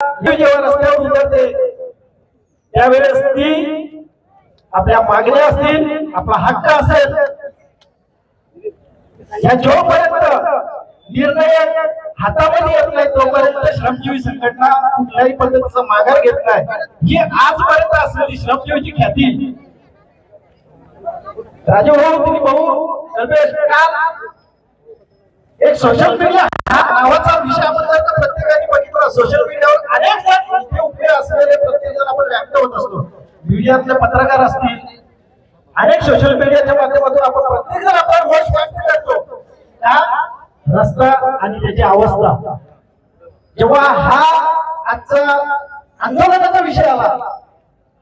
ही जेव्हा रस्त्यावर उतरते त्यावेळेस ती आपल्या मागण्या असतील आपला हक्क असेल या जोपर्यंत निर्णय हातामध्ये येत नाही तोपर्यंत श्रमजीवी संघटना कुठल्याही पद्धतीचा माघार घेत नाही. ही आजपर्यंत असलेली श्रमजीवीची ख्याती. राजू भाऊ तुम्ही भाऊ कल्पेश काल एक सोशल मीडिया हा नावाचा विषयाबद्दल मीडियातले पत्रकार असतील अनेक सोशल मीडियाच्या माध्यमातून आपण प्रत्येक जण आपला रोष व्यक्त करतो त्या रस्ता आणि त्याची अवस्था. जेव्हा हा आजचा आंदोलनाचा विषय आला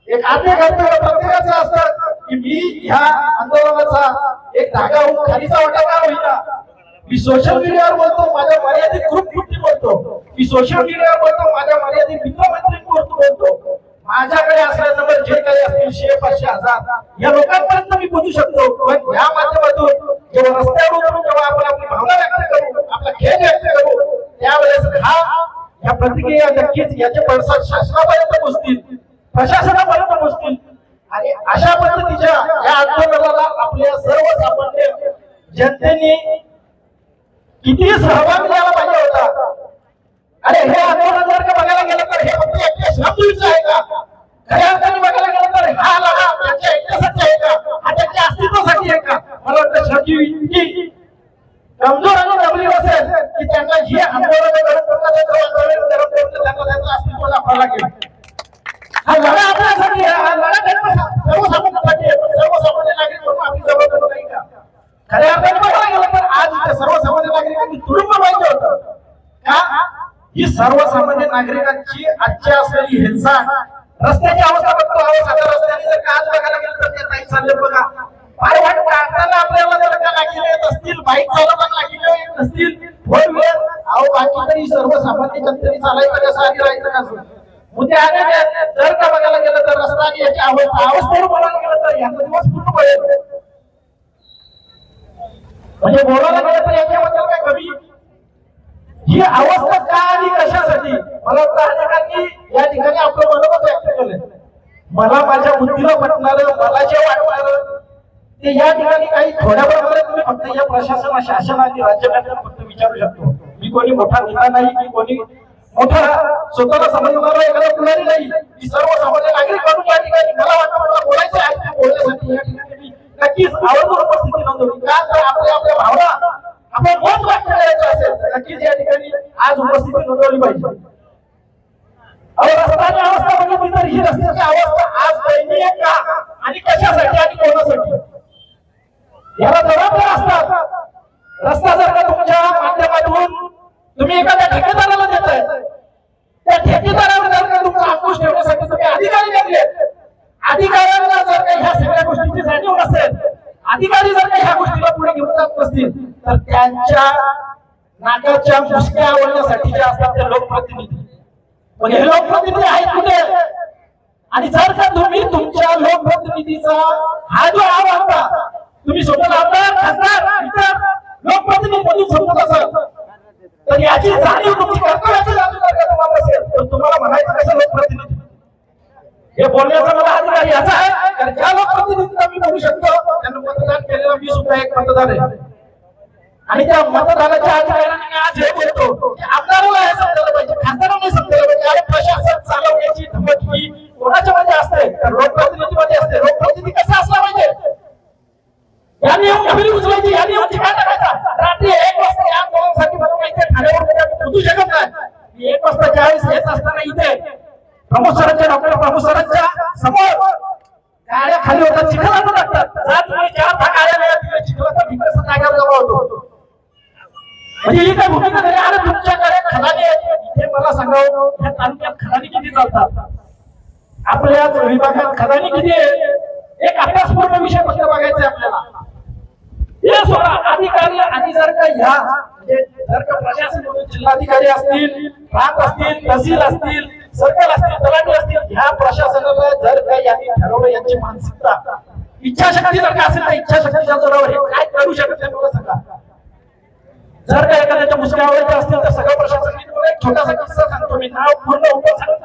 एक आद्य कर्तव्य प्रत्येकाचं असतं की मी ह्या आंदोलनाचा एक धागा होऊन खालीचा वाटा का होईना? मी सोशल मीडियावर बोलतो माझ्या मर्यादित ग्रुप गोष्टी बोलतो. मी सोशल मीडियावर बोलतो माझ्या मर्यादित मित्रमैत्रिणींवरती बोलतो. माझ्याकडे असल्या नंबर जे काही असतील शे पाचशे हजार या लोकांपर्यंत मी पोहोचू शकतो. पण या माध्यमातून जेव्हा रस्त्यावर उतरून जेव्हा आपण आपली भावना व्यक्त करू आपला खेळ व्यक्त करू त्यावेळेस हा या प्रतिक्रिया नक्कीच याचे पडसाद शासनापर्यंत पोहोचतील प्रशासनापर्यंत पोहोचतील. आणि अशा पद्धतीच्या या आंदोलनाला आपल्या सर्वसामान्य जनतेने किती सहभाग द्यायला पाहिजे होता अरे हे आंदोलन जर का बघायला गेलं तर हे फक्त एकट्या श्रमजीवीचं आहे का? खऱ्या अर्थाने बघायला गेलं तर हा लढा त्यांच्या एकट्यासाठी आहे का? हा त्यांच्या अस्तित्वासाठी आहे का? मला वाटतं श्रमजीवी इतकी कमजोर आणि दबली असेल की त्यांना हे आंदोलन त्यांना त्यांचं अस्तित्व दाखवावं लागेल. हा लढा आपल्यासाठी हा लढा त्यांना सर्वसामान्यांसाठी आहे, पण सर्वसामान्य नागरिक म्हणून आपली नाही का? खऱ्या अर्थाने बघायला गेलं तर आज इथे सर्वसामान्य नागरिकांनी तुडुंब ही सर्वसामान्य नागरिकांची आजची असलेली हिंसा रस्त्याची अवस्था बघतो अहो आता रस्त्याने जर का आज बघायला गेलं तर ते नाही चालले बघा. पाय वाट काढताना आपल्याला जर का लागले येत असतील बाईक चालवताना लागले येत असतील फोर व्हीलर अहो बाकी तरी सर्वसामान्य जनतेने चालायचं कसं आधी राहायचं कसं? मुद्दे आलेले जर का बघायला गेलं तर रस्ता आणि याची अवस्था अवस्थेवर बघायला गेलं तर याचा दिवस पूर्ण पडेल म्हणजे बोलायला गेलं तर याच्याबद्दल काय कमी? ही अवस्था का आणि कशासाठी? मला वाटतं अनेकांनी या ठिकाणी आपलं मनोगत व्यक्त केलं मला माझ्या बुद्धीला पटणार मला जे वाटणार ते या ठिकाणी काही थोड्या प्रमाणात तुम्ही फक्त या प्रशासना शासन आणि राज्यकर्त्यांना फक्त विचारू शकतो. मी कोणी मोठा नेता नाही मी कोणी मोठा स्वतःला समजणारा एखादा पुढारी नाही. मी सर्व सर्वसामान्य नागरिक म्हणून या ठिकाणी मला वाटतं मला बोलायचं आहे बोलण्यासाठी या ठिकाणी मी नक्कीच आवर्जून उपस्थिती नोंदवली का तर आपल्या आपल्या भावना आपण मत वाक्य करायचं असेल? तर नक्कीच या ठिकाणी आज उपस्थिती नोंदवली पाहिजे. अहो रस्त्याची अवस्था बघितली तर ही रस्त्याची अवस्था आज दैनीय का? आणि कशासाठी आणि कोणासाठी? याला जबाबदार असतात. रस्ता जर का तुमच्या माध्यमातून तुम्ही एखाद्या ठेकेदाराला देताय त्या ठेकेदारावर जर का तुमचा अंकुश ठेवण्यासाठी तुम्ही अधिकारी नेमले अधिकाऱ्यांना जर का ह्या सगळ्या गोष्टींची जाणीव नसेल अधिकारी जर का ह्या गोष्टीला पुढे घेऊन जात नसतील तर त्यांच्या नाकाच्या मुसक्या आवडण्यासाठी जे असतात ते लोकप्रतिनिधी. मग हे लोकप्रतिनिधी आहेत कुठे? आणि जर का तुम्ही तुमच्या लोकप्रतिनिधीचा हा जो आव होता तुम्ही स्वतःला आमदार खासदार इतर लोकप्रतिनिधी म्हणून समजत असाल तर याची जाणीव तुम्ही कर्तव्याची जाणीव जर का तुम्हाला असेल तर तुम्हाला म्हणायचं कसं लोकप्रतिनिधी? हे बोलण्याचा मला अधिकार याचा आहे तर ज्याला प्रतिनिधित्व मी म्हणू शकतो त्यांना मतदान केलेला मी सुद्धा एक मतदार आहे. आणि त्या मतदानाच्या अधिकाऱ्यांना मी आज हे बोलतो की आमदाराला हे समजायला पाहिजे खासदारांना समजायला पाहिजे अरे प्रशासन चालवण्याची धमक ही कोणाच्या मध्ये असते तर लोकप्रतिनिधी मध्ये असते. लोकप्रतिनिधी कसा असला पाहिजे? यांनी नियम घरी उचलायची यांनी नियम ठिकाण टाकायचा रात्री एक वाजता या आंदोलनासाठी मला माहिती आहे ठाण्यावर पोहोचू शकत नाही. एक वाजता ज्यावेळेस येत असताना इथे प्रमोद सरांच्या डॉक्टर प्रमोद सरांच्या समोर गाड्या खाली होतात चिखलात लागतात. जात वेळी चार दहा गाड्या नाही तिकडे जागेवर जमा होतो. म्हणजे ही काय भूमिका झाली अरे तुमच्याकडे खदानी इथे मला सांगावं ह्या तालुक्यात खदानी किती चालतात? आपल्या विभागात खदानी किती आहे? एक अभ्यासपूर्ण विषय फक्त बघायचा आपल्याला. हे सोडा अधिकारी आणि जर का ह्या म्हणजे जर का प्रशासन म्हणून जिल्हाधिकारी असतील प्रांत असतील तहसील असतील सर्कल असतील तलाठी असतील ह्या प्रशासनाला जर काही यांनी ठरवलं यांची मानसिकता इच्छाशक्ती जर का असेल तर इच्छाशक्तीच्या जोरावर हे काय करू शकत नाही मला सांगा जर का एखाद्याच्या मुसक्या आवडायच्या असतील तर सगळं प्रशासन मी तुम्हाला एक छोटासा किस्सा सांगतो मी. नाव पूर्ण उपयोग